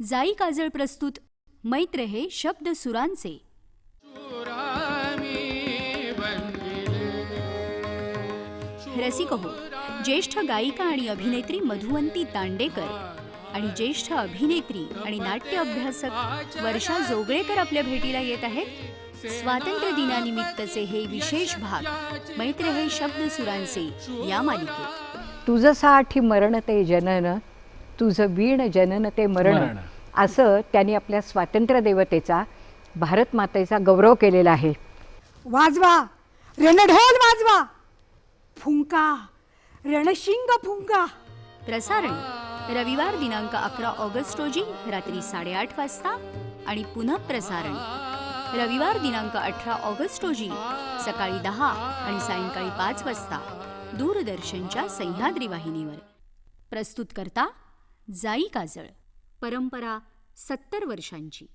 जाई काजळ प्रस्तुत मैत्र हे शब्द सुरांचे. रसिक हो ज्येष्ठ गायिका आणि अभिनेत्री मधुवंती दांडेकर आणि ज्येष्ठ अभिनेत्री आणि नाट्य अभ्यासक वर्षा जोगळेकर आपल्या भेटीला येत आहेत. स्वातंत्र्य दिनानिमित्तचे हे विशेष भाग मैत्र हे शब्द सुरांचे या मालिकेत. तुझसाठी मरण ते जनन तुझं वीण जनन ते मरण. असं त्यांनी आपल्या स्वातंत्र्य देवतेचा भारत मातेचा गौरव केलेला आहे. वाजवा रणढोल वाजवा. फुंका रणशिंग फुंका. प्रसारण रविवार दिनांक अकरा ऑगस्ट रोजी रात्री साडेआठ वाजता आणि पुनः प्रसारण. रविवार दिनांक अठरा ऑगस्ट रोजी सकाळी दहा आणि सायंकाळी पाच वाजता दूरदर्शनच्या सह्याद्री वाहिनीवर. प्रस्तुत करता जाई काजळ परंपरा सत्तर वर्षांची.